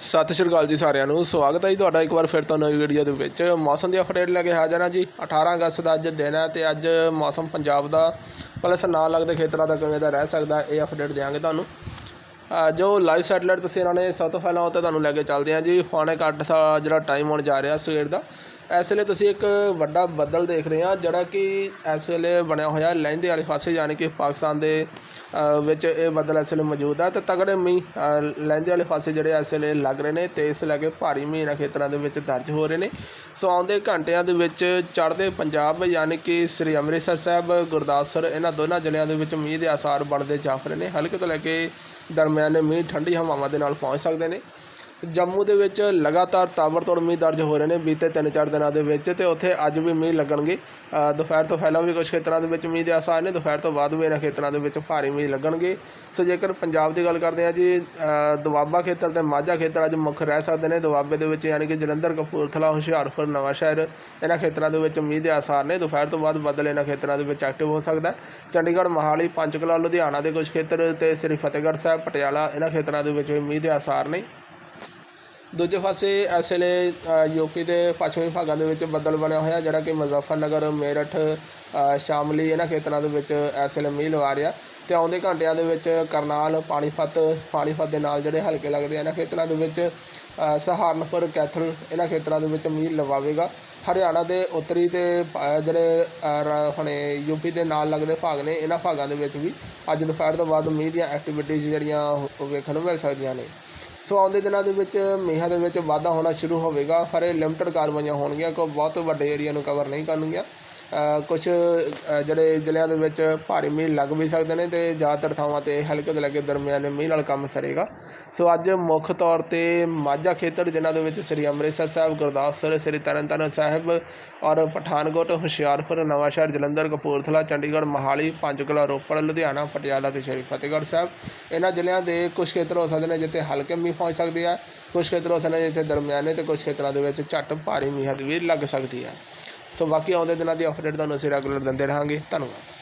ਸਤਿ ਸ਼੍ਰੀ ਅਕਾਲ ਜੀ ਸਾਰਿਆਂ ਨੂੰ। ਸਵਾਗਤ ਹੈ ਜੀ ਤੁਹਾਡਾ ਇੱਕ ਵਾਰ ਫਿਰ ਤੋਂ ਨਵੀਂ ਵੀਡੀਓ ਦੇ ਵਿੱਚ। ਮੌਸਮ ਦੀ ਅਪਡੇਟ ਲੈ ਕੇ ਹਾਜ਼ਰ ਹਾਂ ਜੀ। 18 ਅਗਸਤ ਦਾ ਅੱਜ ਦਿਨ ਹੈ ਤੇ ਅੱਜ ਮੌਸਮ ਪੰਜਾਬ ਦਾ ਪਲਸ ਨਾਲ ਲੱਗਦੇ ਖੇਤਰਾਂ ਦਾ ਕਿਵੇਂ ਦਾ ਰਹਿ ਸਕਦਾ ਇਹ ਅਪਡੇਟ ਦਿਆਂਗੇ ਤੁਹਾਨੂੰ। ਜੋ ਲਾਈਵ ਸੈਟਲਾਈਟ ਤੁਸੀਂ ਇਹਨਾਂ ਨੇ ਸਭ ਤੋਂ ਪਹਿਲਾਂ ਉਹ ਤਾਂ ਤੁਹਾਨੂੰ ਲੈ ਕੇ ਚੱਲਦੇ ਹਾਂ ਜੀ। ਪੌਣੇ ਕੱਟ ਦਾ ਜਿਹੜਾ ਟਾਈਮ ਹੋਣ ਜਾ ਰਿਹਾ ਸਵੇਰ ਦਾ। ਇਸ ਵੇਲੇ ਤੁਸੀਂ ਇੱਕ ਵੱਡਾ ਬੱਦਲ ਦੇਖ ਰਹੇ ਆ ਜਿਹੜਾ ਕਿ ਇਸ ਵੇਲੇ ਬਣਿਆ ਹੋਇਆ ਲਹਿੰਦੇ ਵਾਲੇ ਪਾਸੇ, ਯਾਨੀ ਕਿ ਪਾਕਿਸਤਾਨ ਦੇ ਵਿੱਚ ਇਹ ਬੱਦਲ ਇਸ ਵੇਲੇ ਮੌਜੂਦ ਆ ਤੇ ਤਗੜੇ ਮੀਂਹ ਅ, ਵਾਲੇ ਪਾਸੇ ਜਿਹੜੇ ਇਸ ਵੇਲੇ ਲੱਗ ਰਹੇ ਨੇ ਤੇ ਇਸ ਲੈ ਕੇ ਭਾਰੀ ਮੀਂਹ ਇਹਨਾਂ ਖੇਤਰਾਂ ਦੇ ਵਿੱਚ ਦਰਜ ਹੋ ਰਹੇ ਨੇ। ਸੋ ਆਉਂਦੇ ਘੰਟਿਆਂ ਦੇ ਵਿੱਚ ਚੜ੍ਹਦੇ ਪੰਜਾਬ ਯਾਨੀ ਕਿ ਸ੍ਰੀ ਅੰਮ੍ਰਿਤਸਰ ਸਾਹਿਬ ਗੁਰਦਾਸਪੁਰ ਇਹਨਾਂ ਦੋਨਾਂ ਜ਼ਿਲ੍ਹਿਆਂ ਦੇ ਵਿੱਚ ਮੀਂਹ ਦੇ ਆਸਾਰ ਬਣਦੇ ਜਾਪ ਰਹੇ ਨੇ। ਹਲਕੇ ਤੋਂ ਲੈ ਕੇ ਦਰਮਿਆਨੇ ਮੀਂਹ ਠੰਡੀ ਹਵਾਵਾਂ ਦੇ ਨਾਲ ਪਹੁੰਚ ਸਕਦੇ ਨੇ। ਜੰਮੂ ਦੇ ਵਿੱਚ ਲਗਾਤਾਰ ਤਾਬੜਤੋੜ ਮੀਂਹ ਦਰਜ ਹੋ ਰਹੇ ਨੇ ਬੀਤੇ 3-4 ਦਿਨਾਂ ਦੇ ਵਿੱਚ ਤੇ ਉੱਥੇ ਅੱਜ ਵੀ ਮੀਂਹ ਲੱਗਣਗੇ। ਦੁਪਹਿਰ ਤੋਂ ਪਹਿਲਾਂ ਵੀ ਕੁਝ ਖੇਤਰਾਂ ਦੇ ਵਿੱਚ ਮੀਂਹ ਦੇ ਆਸਾਰ ਨੇ, ਦੁਪਹਿਰ ਤੋਂ ਬਾਅਦ ਵੀ ਇਹਨਾਂ ਖੇਤਰਾਂ ਦੇ ਵਿੱਚ ਭਾਰੀ ਮੀਂਹ ਲੱਗਣਗੇ। ਸੋ ਜੇਕਰ ਪੰਜਾਬ ਦੀ ਗੱਲ ਕਰਦੇ ਹਾਂ ਜੀ ਦੁਆਬਾ ਖੇਤਰ ਤੇ ਮਾਝਾ ਖੇਤਰ ਅੱਜ ਮੁੱਖ ਰਹਿ ਸਕਦੇ ਨੇ। ਦੁਆਬੇ ਦੇ ਵਿੱਚ ਯਾਨੀ ਕਿ ਜਲੰਧਰ, ਕਪੂਰਥਲਾ, ਹੁਸ਼ਿਆਰਪੁਰ, ਨਵਾਂਸ਼ਹਿਰ ਇਹਨਾਂ ਖੇਤਰਾਂ ਦੇ ਵਿੱਚ ਮੀਂਹ ਦੇ ਆਸਾਰ ਨੇ। ਦੁਪਹਿਰ ਤੋਂ ਬਾਅਦ ਬੱਦਲ ਇਹਨਾਂ ਖੇਤਰਾਂ ਦੇ ਵਿੱਚ ਐਕਟਿਵ ਹੋ ਸਕਦਾ ਚੰਡੀਗੜ੍ਹ, ਮੋਹਾਲੀ, ਪੰਚਕੂਲਾ, ਲੁਧਿਆਣਾ ਦੇ ਕੁਝ ਖੇਤਰ ਤੇ ਸ੍ਰੀ ਫਤਿਹਗੜ੍ਹ ਸਾਹਿਬ, ਪਟਿਆਲਾ ਇਹਨਾਂ ਖੇਤਰਾਂ ਦੇ ਵਿੱਚ ਵੀ ਮੀਂਹ ਦੇ ਆਸਾਰ ਨੇ। ਦੂਜੇ ਪਾਸੇ ਇਸ ਵੇਲੇ ਅ, ਯੂਪੀ ਦੇ ਪੱਛਮੀ ਭਾਗਾਂ ਦੇ ਵਿੱਚ ਬੱਦਲ ਬਣਿਆ ਹੋਇਆ ਜਿਹੜਾ ਕਿ ਮੁਜ਼ੱਫਰਨਗਰ ਮੇਰਠ ਸ਼ਾਮਲੀ ਇਹਨਾਂ ਖੇਤਰਾਂ ਦੇ ਵਿੱਚ ਇਸ ਵੇਲੇ ਮੀਂਹ ਲਵਾ ਰਿਹਾ ਤੇ ਆਉਂਦੇ ਘੰਟਿਆਂ ਦੇ ਵਿੱਚ ਕਰਨਾਲ ਪਾਣੀਪਤ ਪਾਣੀਪਤ ਦੇ ਨਾਲ ਜਿਹੜੇ ਹਲਕੇ ਲੱਗਦੇ ਆ ਇਹਨਾਂ ਖੇਤਰਾਂ ਦੇ ਵਿੱਚ ਸਹਾਰਨਪੁਰ ਕੈਥਲ ਇਹਨਾਂ ਖੇਤਰਾਂ ਦੇ ਵਿੱਚ ਮੀਂਹ ਲਵਾਵੇਗਾ। ਹਰਿਆਣਾ ਦੇ ਉੱਤਰੀ ਤੇ ਜਿਹੜੇ ਅ, ਰ- ਆਪਣੇ ਯੂਪੀ ਦੇ ਨਾਲ ਲੱਗਦੇ ਭਾਗ ਨੇ ਇਹਨਾਂ ਭਾਗਾਂ ਦੇ ਵਿੱਚ ਵੀ ਅੱਜ ਦੁਪਹਿਰ ਤੋਂ ਬਾਅਦ ਮੀਂਹ ਦੀਆਂ ਐਕਟੀਵਿਟੀਜ਼ ਜਿਹੜੀਆਂ ਉਹ ਵੇਖਣ ਨੂੰ ਮਿਲ ਸਕਦੀਆਂ ਨੇ। ਸੋ ਆਉਂਦੇ ਦਿਨਾਂ ਦੇ ਵਿੱਚ, ਮੀਂਹਾਂ ਦੇ ਵਿੱਚ ਵਾਧਾ ਹੋਣਾ ਸ਼ੁਰੂ ਹੋਵੇਗਾ, ਪਰ ਇਹ ਲਿਮਟਿਡ ਕਾਰਵਾਈਆਂ ਹੋਣਗੀਆਂ ਕੋਈ ਬਹੁਤ ਵੱਡੇ ਏਰੀਆ ਨੂੰ ਕਵਰ ਨਹੀਂ ਕਰਨਗੀਆਂ। ਕੁਝ ਜਿਹੜੇ ਜ਼ਿਲ੍ਹਿਆਂ ਦੇ ਵਿੱਚ ਭਾਰੀ ਮੀਂਹ ਲੱਗ ਵੀ ਸਕਦੇ ਨੇ ਤੇ ਜ਼ਿਆਦਾਤਰ ਥਾਵਾਂ ਤੇ ਹਲਕੇ ਤੋਂ ਲੈ ਕੇ ਦਰਮਿਆਨੇ ਮੀਂਹ ਨਾਲ ਕੰਮ ਸਰੇਗਾ। ਸੋ ਅੱਜ ਮੁੱਖ ਤੌਰ ਤੇ ਮਾਝਾ ਖੇਤਰ, ਜਿਨ੍ਹਾਂ ਦੇ ਵਿੱਚ ਸ੍ਰੀ ਅੰਮ੍ਰਿਤਸਰ ਸਾਹਿਬ, ਗੁਰਦਾਸਪੁਰ, ਸ੍ਰੀ ਤਰਨਤਾਰਨ ਸਾਹਿਬ ਔਰ ਪਠਾਨਕੋਟ, ਹੁਸ਼ਿਆਰਪੁਰ, ਨਵਾਂਸ਼ਹਿਰ, ਜਲੰਧਰ, ਕਪੂਰਥਲਾ, ਚੰਡੀਗੜ੍ਹ, ਮੋਹਾਲੀ ਪੰਚਕੂਲਾ ਰੋਪੜ, ਲੁਧਿਆਣਾ, ਪਟਿਆਲਾ ਤੇ ਸ੍ਰੀ ਫਤਿਹਗੜ੍ਹ ਸਾਹਿਬ। ਇਹਨਾਂ ਜ਼ਿਲ੍ਹਿਆਂ ਦੇ ਕੁਝ ਖੇਤਰ ਹੋ ਸਕਦੇ ਨੇ ਜਿੱਥੇ ਹਲਕੇ ਮੀਂਹ ਪਹੁੰਚ ਸਕਦੇ ਆ ਕੁਝ ਖੇਤਰ ਹੋ ਸਕਦੇ ਨੇ ਜਿੱਥੇ ਦਰਮਿਆਨੇ ਤੇ ਕੁਝ ਖੇਤਰਾਂ ਦੇ ਵਿੱਚ ਝੱਟ ਭਾਰੀ ਮੀਂਹ ਦੀ ਵੀ ਲੱਗ ਸਕਦੀ ਹੈ। ਸੋ ਬਾਕੀ ਆਉਂਦੇ ਦਿਨਾਂ ਦੀ ਅਪਡੇਟ ਤੁਹਾਨੂੰ ਅਸੀਂ ਰੈਗੂਲਰ ਦਿੰਦੇ ਰਹਾਂਗੇ। ਧੰਨਵਾਦ।